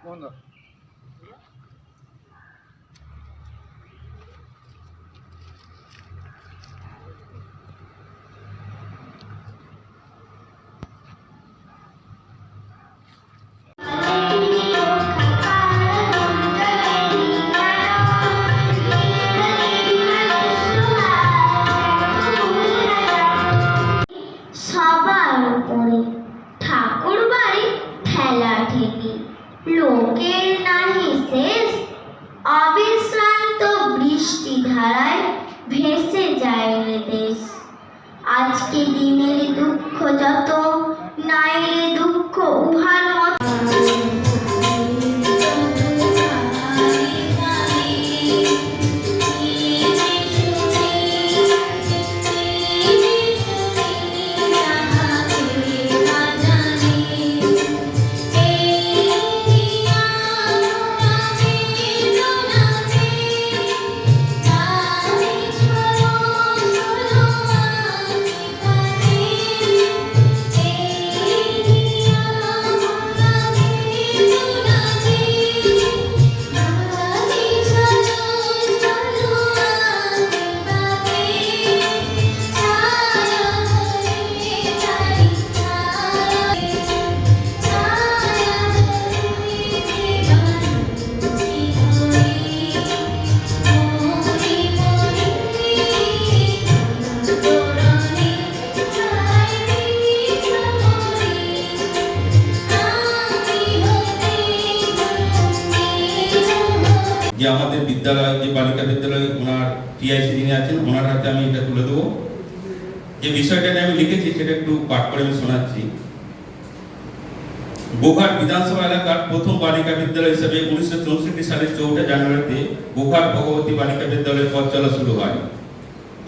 সবার আজকে দিনের দুঃখ যত বিদ্যালয়, যে বালিকা বিদ্যালয়, ওনার টিআইসি যিনি আছেন, ওনার হাতে আমি এটা তুলে দেবো। যে বিষয়টা নিয়ে আমি লিখেছি, সেটা একটু পাঠ করে আমি শোনাচ্ছি। গোঘাট বিধানসভা এলাকার প্রথম বালিকা বিদ্যালয় হিসেবে উনিশশো চৌষট্টি সালের চৌঠা জানুয়ারিতে গোঘাট ভগবতী বালিকা বিদ্যালয়ের পথ চলা শুরু হয়।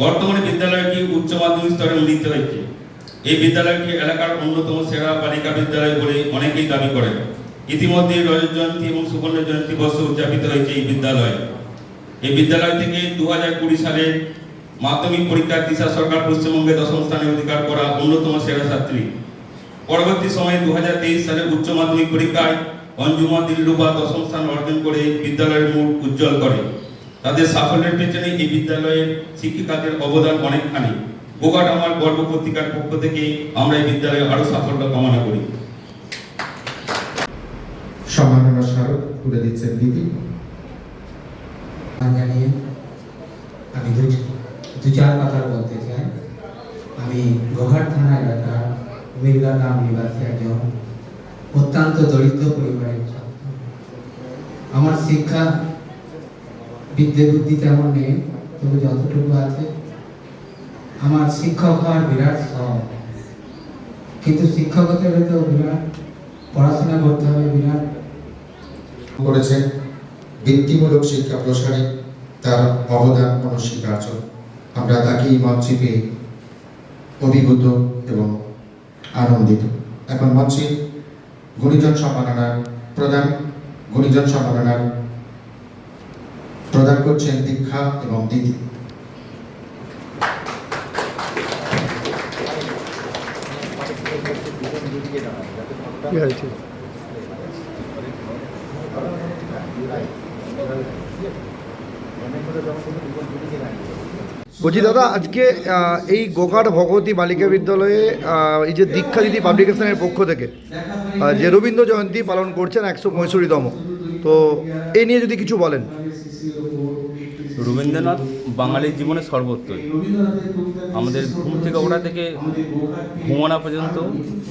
বর্তমানে বিদ্যালয়টি উচ্চ মাধ্যমিক স্তরে উন্নীত হয়েছে। এই বিদ্যালয়টি এলাকার অন্যতম সেরা বালিকা বিদ্যালয় বলে অনেকেই দাবি করেন। ইতিমধ্যে রজত জয়ন্তী এবং সুবর্ণ জয়ন্তী বর্ষ উদযাপিত হয়েছে এই বিদ্যালয়। এই বিদ্যালয় থেকে দু হাজার কুড়ি সালে মাধ্যমিক পরীক্ষায় তিশা সরকার পশ্চিমবঙ্গে দশম স্থানে অধিকার করা অন্যতম সেরা ছাত্রী। পরবর্তী সময়ে দু হাজার তেইশ সালে উচ্চ মাধ্যমিক পরীক্ষায় অঞ্জুমা দিল্লুবা দশম স্থান অর্জন করে বিদ্যালয়ের মুখ উজ্জ্বল করে। তাদের সাফল্যের পেছনে এই বিদ্যালয়ের শিক্ষিকাদের অবদান অনেকখানি। গোঘাট আমার গর্ব পত্রিকার পক্ষ থেকে আমরা এই বিদ্যালয়ে আরও সাফল্য কামনা করি। সম্মাননা স্মারক তুলে দিচ্ছেন দিদি জানিয়ে আমি দু দু চার কথা বলতে চাই আমি গোহাট থানা এলাকার মির্গা গ্রাম নিবাসী একজন অত্যন্ত দরিদ্র পরিবারের ছাত্র। আমার শিক্ষা বিদ্যে বুদ্ধি তেমন নেই, তবু যতটুকু আছে। আমার শিক্ষক হওয়ার বিরাট শখ। কিন্তু শিক্ষকতা হলেও বিরাট, পড়াশোনা করতে হবে বিরাট। করেছেন বৃত্তিমূলক শিক্ষা প্রসারে তার অবদান অনস্বীকার্য আমরা তাকে এই মঞ্চে পেয়ে অভিভূত এবং আনন্দিত। এখন মঞ্চে গুণীজন সম্মাননার প্রদান গুণীজন সম্মাননার প্রদান করছেন দীক্ষা এবং দিদি বলছি, দাদা, আজকে এই গোঘাট ভগবতী বালিকা বিদ্যালয়ে এই যে দীক্ষা দিদি পাবলিকেশনের পক্ষ থেকে যে রবীন্দ্র জয়ন্তী পালন করছেন একশো পঁয়ষট্টিতম, তো এই নিয়ে যদি কিছু বলেন। রবীন্দ্রনাথ বাঙালির জীবনে সর্বত্রই আমাদের ঘুম থেকে ওঠা থেকে ঘুমানো পর্যন্ত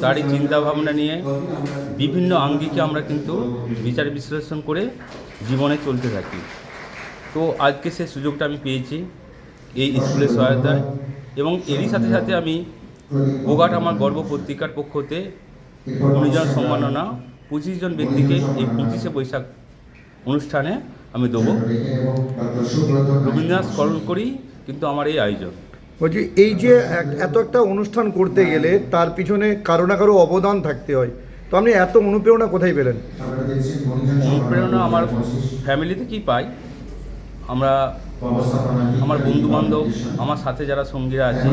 তারই চিন্তা ভাবনা নিয়ে বিভিন্ন আঙ্গিকে আমরা কিন্তু বিচার বিশ্লেষণ করে জীবনে চলতে থাকি। তো আজকে সে সুযোগটা আমি পেয়েছি। এই স্কুলের সহায়তায় এবং এরই সাথে সাথে আমি গোঘাট আমার গর্ব পত্রিকার পক্ষতে গুণীজন সম্মাননা পঁচিশ জন ব্যক্তিকে এই পঁচিশে বৈশাখ অনুষ্ঠানে আমি দেবো। রবীন্দ্রনাথ স্মরণ করি কিন্তু আমার এই আয়োজন। বলছি এই যে এত একটা অনুষ্ঠান করতে গেলে তার পিছনে কারও না কারও অবদান থাকতে হয়। তো আপনি এত অনুপ্রেরণা কোথায় পেলেন? অনুপ্রেরণা আমার ফ্যামিলি থেকেই পাই। আমরা আমার বন্ধু বান্ধব আমার সাথে যারা সঙ্গীরা আছে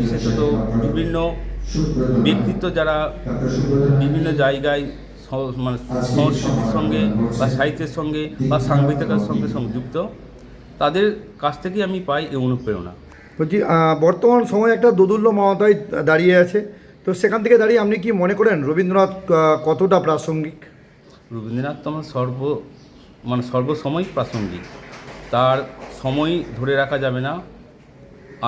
বিশেষত বিভিন্ন ব্যক্তিত্ব যারা বিভিন্ন জায়গায় মানে সংস্কৃতির সঙ্গে বা সাহিত্যের সঙ্গে বা সাংবাদিকতার সঙ্গে সংযুক্ত তাদের কাছ থেকেই আমি পাই এই অনুপ্রেরণা। বলছি বর্তমান সময়ে একটা দোদুল্য মমতায় দাঁড়িয়ে আছে তো সেখান থেকে দাঁড়িয়ে আপনি কি মনে করেন রবীন্দ্রনাথ কতটা প্রাসঙ্গিক? রবীন্দ্রনাথ তো আমার সর্ব মানে সর্বসময় প্রাসঙ্গিক। তার সময় ধরে রাখা যাবে না।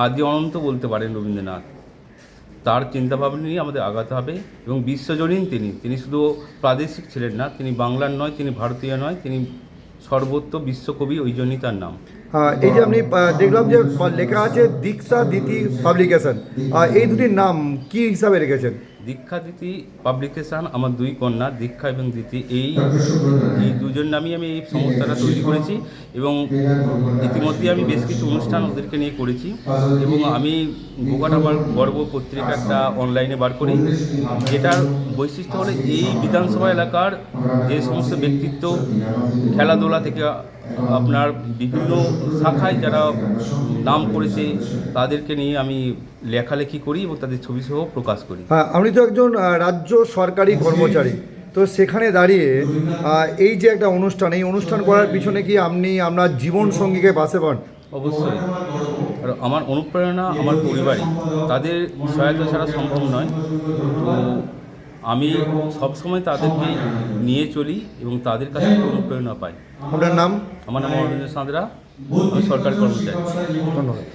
আদি অনন্ত বলতে পারেন রবীন্দ্রনাথ। তার চিন্তাভাবনা নিয়ে আমাদের আগাতে হবে এবং বিশ্বজনীন তিনি। তিনি শুধু প্রাদেশিক ছিলেন না, তিনি বাংলার নয়, তিনি ভারতীয় নয়, তিনি সর্বত্র বিশ্বকবি, ওই জন্যই তার নাম। এই যে আপনি দেখলাম যে লেখা আছে দীক্ষা দিতি পাবলিকেশন। এই দুটির নাম কি হিসাবে রেখেছেন? দীক্ষা দিতি পাবলিকেশন আমার দুই কন্যা দীক্ষা এবং দিতি এই এই দুজন নামই আমি এই সংস্থাটা তৈরি করেছি এবং ইতিমধ্যে আমি বেশ কিছু অনুষ্ঠান ওদেরকে নিয়ে করেছি এবং আমি আমার গর্ব পত্রিকা একটা অনলাইনে বার করি। যেটার বৈশিষ্ট্য হলো এই বিধানসভা এলাকার যে সমস্ত ব্যক্তিত্ব খেলাধুলা থেকে আপনার বিভিন্ন শাখায় যারা নাম করেছে তাদেরকে নিয়ে আমি লেখালেখি করি এবং তাদের ছবি সহ প্রকাশ করি। হ্যাঁ আপনি তো একজন রাজ্য সরকারি কর্মচারী। তো সেখানে দাঁড়িয়ে এই যে একটা অনুষ্ঠান এই অনুষ্ঠান করার পিছনে কি আপনি আপনার জীবন সঙ্গীকে পাশে পান? অবশ্যই। আর আমার অনুপ্রেরণা আমার পরিবারই। তাদের সহায়তা ছাড়া সম্ভব নয়। তো আমি সবসময় তাদেরকে নিয়ে চলি এবং তাদের কাছ থেকে অনুপ্রেরণা পাই। আপনার নাম? আমার নাম অরবিন্দ সাঁতরা আমি সরকারি কর্মচারী। ধন্যবাদ।